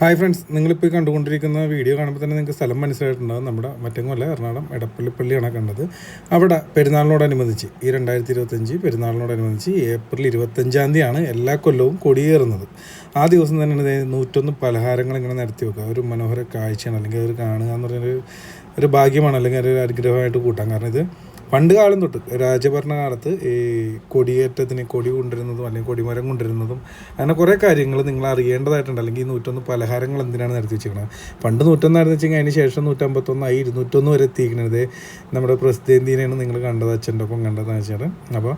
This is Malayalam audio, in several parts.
ഹായ് ഫ്രണ്ട്സ് നിങ്ങളിപ്പോൾ കണ്ടുകൊണ്ടിരിക്കുന്ന വീഡിയോ കാണുമ്പോൾ തന്നെ നിങ്ങൾക്ക് സ്ഥലം മനസ്സിലായിട്ടുണ്ടാകും നമ്മുടെ മറ്റങ്ങുമല്ല എറണാകുളം എടപ്പള്ളിപ്പള്ളിയാണ് കണ്ടത്. അവിടെ പെരുന്നാളിനോടനുബന്ധിച്ച് ഈ രണ്ടായിരത്തി ഇരുപത്തഞ്ച് പെരുന്നാളിനോടനുബന്ധിച്ച് ഏപ്രിൽ ഇരുപത്തഞ്ചാം തീയതിയാണ് എല്ലാ കൊല്ലവും കൊടിയേറുന്നത്. ആ ദിവസം തന്നെ നൂറ്റൊന്ന് പലഹാരങ്ങൾ ഇങ്ങനെ നിരത്തി വെക്കുക. ഒരു മനോഹര കാഴ്ചയാണ് അല്ലെങ്കിൽ അത് കാണുക എന്ന് പറഞ്ഞൊരു ഒരു ഭാഗ്യമാണ് അല്ലെങ്കിൽ ഒരു അനുഗ്രഹമായിട്ട് കൂട്ടാം. കാരണം ഇത് പണ്ട് കാലം തൊട്ട് രാജഭരണകാലത്ത് ഈ കൊടിയേറ്റത്തിന് കൊടി കൊണ്ടുവരുന്നതും അല്ലെങ്കിൽ കൊടിമരം കൊണ്ടുവരുന്നതും അങ്ങനെ കുറേ കാര്യങ്ങൾ നിങ്ങൾ അറിയേണ്ടതായിട്ടുണ്ട്. അല്ലെങ്കിൽ ഈ നൂറ്റൊന്ന് പലഹാരങ്ങൾ എന്തിനാണ് നടത്തി വെച്ചിരിക്കുന്നത് പണ്ട് നൂറ്റൊന്നായിരുന്നു വെച്ചാൽ അതിന് ശേഷം നൂറ്റമ്പത്തൊന്നായി ഇരുന്നൂറ്റൊന്ന് വരെ എത്തിയിരിക്കുന്നത് നമ്മുടെ പ്രസിദ്ധേന്തിനെയാണ് നിങ്ങൾ കണ്ടത് അച്ഛന്റെ ഒപ്പം കണ്ടതെന്ന് വെച്ചാൽ അപ്പോൾ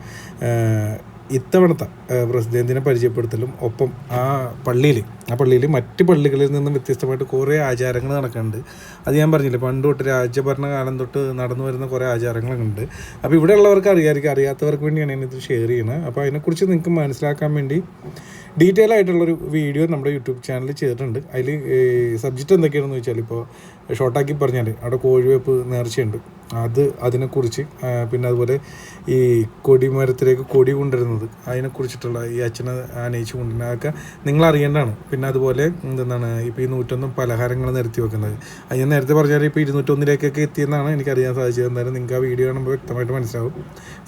ഇത്തവണത്തെ പ്രസിദ്ധേന്തിനെ പരിചയപ്പെടുത്തലും ഒപ്പം ആ പള്ളിയിൽ ആ പള്ളിയിൽ മറ്റ് പള്ളികളിൽ നിന്നും വ്യത്യസ്തമായിട്ട് കുറേ ആചാരങ്ങൾ നടക്കുന്നുണ്ട്. അത് ഞാൻ പറഞ്ഞില്ലേ പണ്ട് തൊട്ട് രാജ്യഭരണകാലം തൊട്ട് നടന്നു വരുന്ന കുറേ ആചാരങ്ങളുണ്ട്. അപ്പോൾ ഇവിടെ ഉള്ളവർക്ക് അറിയാമായിരിക്കും അറിയാത്തവർക്ക് വേണ്ടിയാണ് ഞാനിത് ഷെയർ ചെയ്യുന്നത്. അപ്പോൾ അതിനെക്കുറിച്ച് നിങ്ങൾക്ക് മനസ്സിലാക്കാൻ വേണ്ടി ഡീറ്റെയിൽ ആയിട്ടുള്ളൊരു വീഡിയോ നമ്മുടെ യൂട്യൂബ് ചാനലിൽ ചെയ്തിട്ടുണ്ട്. അതിൽ സബ്ജക്റ്റ് എന്തൊക്കെയാണെന്ന് വെച്ചാൽ ഇപ്പോൾ ഷോർട്ടാക്കി പറഞ്ഞാൽ അവിടെ കോഴിവെപ്പ് നേർച്ചയുണ്ട്. അത് അതിനെക്കുറിച്ച് പിന്നെ അതുപോലെ ഈ കൊടിമരത്തിലേക്ക് കൊടി കൊണ്ടുവരുന്നത് അതിനെക്കുറിച്ചിട്ടുള്ള ഈ അച്ഛനെ ആനയിച്ച് കൊണ്ടുവരുന്നത് അതൊക്കെ നിങ്ങൾ അറിയേണ്ടതാണ്. പിന്നെ അതുപോലെ എന്താണ് ഇപ്പോൾ ഈ നൂറ്റൊന്നും പലഹാരങ്ങൾ നിരത്തി വെക്കുന്നത്. അത് ഞാൻ നേരത്തെ പറഞ്ഞാൽ ഇപ്പോൾ ഇരുന്നൂറ്റൊന്നിലേക്കൊക്കെ എത്തിയെന്നാണ് എനിക്കറിയാൻ സാധിച്ചത്. എന്തായാലും നിങ്ങൾക്ക് ആ വീഡിയോ കാണുമ്പോൾ വ്യക്തമായിട്ട് മനസ്സിലാവും.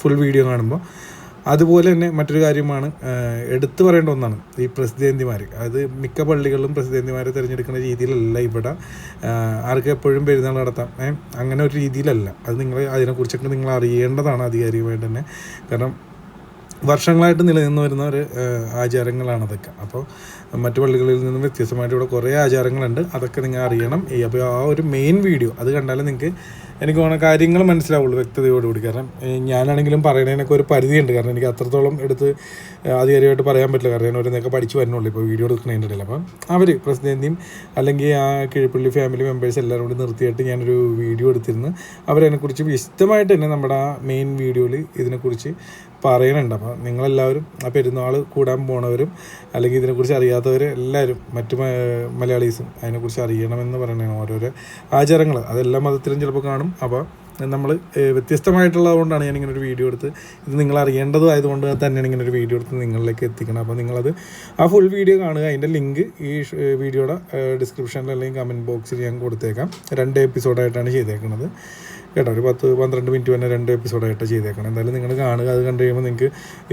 ഫുൾ വീഡിയോ കാണുമ്പോൾ. അതുപോലെ തന്നെ മറ്റൊരു കാര്യമാണ് എടുത്തു പറയേണ്ട ഒന്നാണ് ഈ പ്രസിദ്ധേന്തിമാർ അത് മിക്ക പള്ളികളിലും പ്രസിദ്ധേന്തിമാരെ തിരഞ്ഞെടുക്കുന്ന രീതിയിലല്ല ഇവിടെ ആഹ്, ആർക്ക് എപ്പോഴും പെരുന്നാൾ നടത്താം. അങ്ങനെ ഒരു രീതിയിലല്ല. അത് നിങ്ങൾ അതിനെക്കുറിച്ചൊക്കെ നിങ്ങൾ അറിയേണ്ടതാണ് ആധികാരികമായിട്ട് തന്നെ. കാരണം വർഷങ്ങളായിട്ട് നിലനിന്ന് വരുന്ന ഒരു ആചാരങ്ങളാണ് അതൊക്കെ. അപ്പോൾ മറ്റു പള്ളികളിൽ നിന്നും വ്യത്യസ്തമായിട്ട് ഇവിടെ കുറേ ആചാരങ്ങളുണ്ട്. അതൊക്കെ നിങ്ങൾ അറിയണം. അപ്പോൾ ആ ഒരു മെയിൻ വീഡിയോ അത് കണ്ടാലും നിങ്ങൾക്ക് എനിക്ക് തോന്നുന്ന കാര്യങ്ങൾ മനസ്സിലാവുള്ളൂ വ്യക്തതയോടുകൂടി. കാരണം ഞാനാണെങ്കിലും പറയുന്നതിനൊക്കെ ഒരു പരിധിയുണ്ട്. കാരണം എനിക്ക് അത്രത്തോളം എടുത്ത് അധികാരികമായിട്ട് പറയാൻ പറ്റില്ല. കാരണം ഓരോന്നൊക്കെ പഠിച്ചു വരുന്നുള്ളൂ. ഇപ്പോൾ വീഡിയോ എടുക്കുന്നതിന്റെ ഇടയിൽ. അപ്പം അവർ പ്രസിദ്ധേന്തിയും അല്ലെങ്കിൽ ആ കിഴിപ്പള്ളി ഫാമിലി മെമ്പേഴ്സ് എല്ലാവരും കൂടി നിർത്തിയിട്ട് ഞാനൊരു വീഡിയോ എടുത്തിരുന്നു. അവരതിനെക്കുറിച്ച് വിശദമായിട്ട് തന്നെ നമ്മുടെ ആ മെയിൻ വീഡിയോയിൽ ഇതിനെക്കുറിച്ച് പറയണുണ്ട്. അപ്പോൾ നിങ്ങളെല്ലാവരും ആ പെരുന്നാൾ കൂടാൻ പോണവരും അല്ലെങ്കിൽ ഇതിനെക്കുറിച്ച് അറിയാത്തവർ എല്ലാവരും മറ്റു മലയാളീസും അതിനെക്കുറിച്ച് അറിയണമെന്ന് പറയണതാണ് ഓരോരോ ആചാരങ്ങൾ. അതെല്ലാ മതത്തിലും ചിലപ്പോൾ കാണും. അപ്പോൾ നമ്മൾ വ്യത്യസ്തമായിട്ടുള്ളതുകൊണ്ടാണ് ഞാനിങ്ങനെ ഒരു വീഡിയോ എടുത്ത് ഇത് നിങ്ങൾ അറിയേണ്ടതായതുകൊണ്ട് തന്നെയാണ് ഇങ്ങനെ ഒരു വീഡിയോ എടുത്ത് നിങ്ങളിലേക്ക് എത്തിക്കണം. അപ്പോൾ നിങ്ങളത് ആ ഫുൾ വീഡിയോ കാണുക. അതിന്റെ ലിങ്ക് ഈ വീഡിയോയുടെ ഡിസ്ക്രിപ്ഷനിൽ അല്ലെങ്കിൽ കമന്റ് ബോക്സിൽ ഞാൻ കൊടുത്തേക്കാം. രണ്ട് എപ്പിസോഡായിട്ടാണ് ചെയ്തേക്കുന്നത് കേട്ടോ ഒരു പത്ത് പന്ത്രണ്ട് മിനിറ്റ് തന്നെ രണ്ട് എപ്പിസോഡായിട്ട് ചെയ്തേക്കണം. എന്തായാലും നിങ്ങൾ കാണുക അത് കണ്ടു കഴിയുമ്പോൾ നിങ്ങൾക്ക്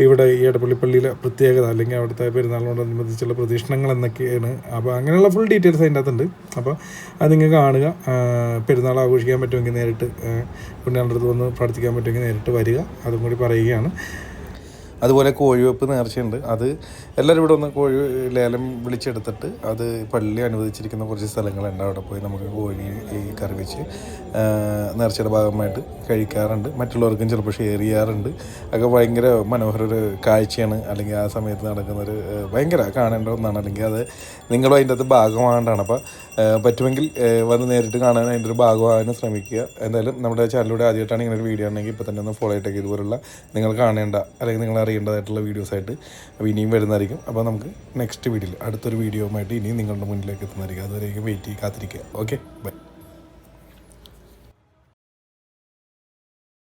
ഇവിടെ ഈ എടപ്പള്ളിപ്പള്ളിയിലെ പ്രത്യേകത അല്ലെങ്കിൽ അവിടുത്തെ പെരുന്നാളിനോടനുബന്ധിച്ചുള്ള പ്രതീക്ഷണങ്ങൾ എന്നൊക്കെയാണ് അപ്പോൾ അങ്ങനെയുള്ള ഫുൾ ഡീറ്റെയിൽസ് അതിന്റെ അകത്തുണ്ട് അപ്പോൾ അത് നിങ്ങൾ കാണുക പെരുന്നാൾ ആഘോഷിക്കാൻ പറ്റുമെങ്കിൽ നേരിട്ട് പുണ്യാളടുത്ത് വന്ന് പ്രാർത്ഥിക്കാൻ പറ്റുമെങ്കിൽ നേരിട്ട് വരിക. അതും കൂടി പറയുകയാണ്. അതുപോലെ കോഴിവെപ്പ് നേർച്ചയുണ്ട്. അത് എല്ലാവരും ഇവിടെ ഒന്ന് കോഴി ലേലം വിളിച്ചെടുത്തിട്ട് അത് പള്ളി അനുവദിച്ചിരിക്കുന്ന കുറച്ച് സ്ഥലങ്ങളുണ്ട്. അവിടെ പോയി നമുക്ക് കോഴി ഈ കറി വെച്ച് നേർച്ചയുടെ ഭാഗമായിട്ട് കഴിക്കാറുണ്ട്. മറ്റുള്ളവർക്കും ചിലപ്പോൾ ഷെയർ ചെയ്യാറുണ്ട്. അതൊക്കെ ഭയങ്കര മനോഹര ഒരു കാഴ്ചയാണ്. അല്ലെങ്കിൽ ആ സമയത്ത് നടക്കുന്നൊരു ഭയങ്കര കാണേണ്ട ഒന്നാണ്. അല്ലെങ്കിൽ അത് നിങ്ങളും അതിന്റെ അകത്ത് ഭാഗമാകേണ്ടതാണ്. അപ്പോൾ പറ്റുമെങ്കിൽ വന്ന് നേരിട്ട് കാണാൻ അതിന്റെ ഒരു ഭാഗമാകാൻ ശ്രമിക്കുക. എന്തായാലും നമ്മുടെ ചാനലിലൂടെ ആദ്യമായിട്ടാണ് ഇങ്ങനെ ഒരു വീഡിയോ ആണെങ്കിൽ ഇപ്പോൾ തന്നെ ഒന്ന് ഫോളോ ആയിട്ടേക്ക് ഇതുപോലുള്ള നിങ്ങൾ കാണേണ്ട അല്ലെങ്കിൽ നിങ്ങൾ അറിയേണ്ടതായിട്ടുള്ള വീഡിയോസായിട്ട് അപ്പോൾ ഇനിയും വരുന്നതായിരിക്കും. അപ്പോൾ നമുക്ക് നെക്സ്റ്റ് വീഡിയോയിൽ അടുത്തൊരു വീഡിയോ ആയിട്ട് ഇനിയും നിങ്ങളുടെ മുന്നിലേക്ക് എത്തുന്നതായിരിക്കും. അതുവരെയും വെയിറ്റ് ചെയ്ത് കാത്തിരിക്കുക. Okay bye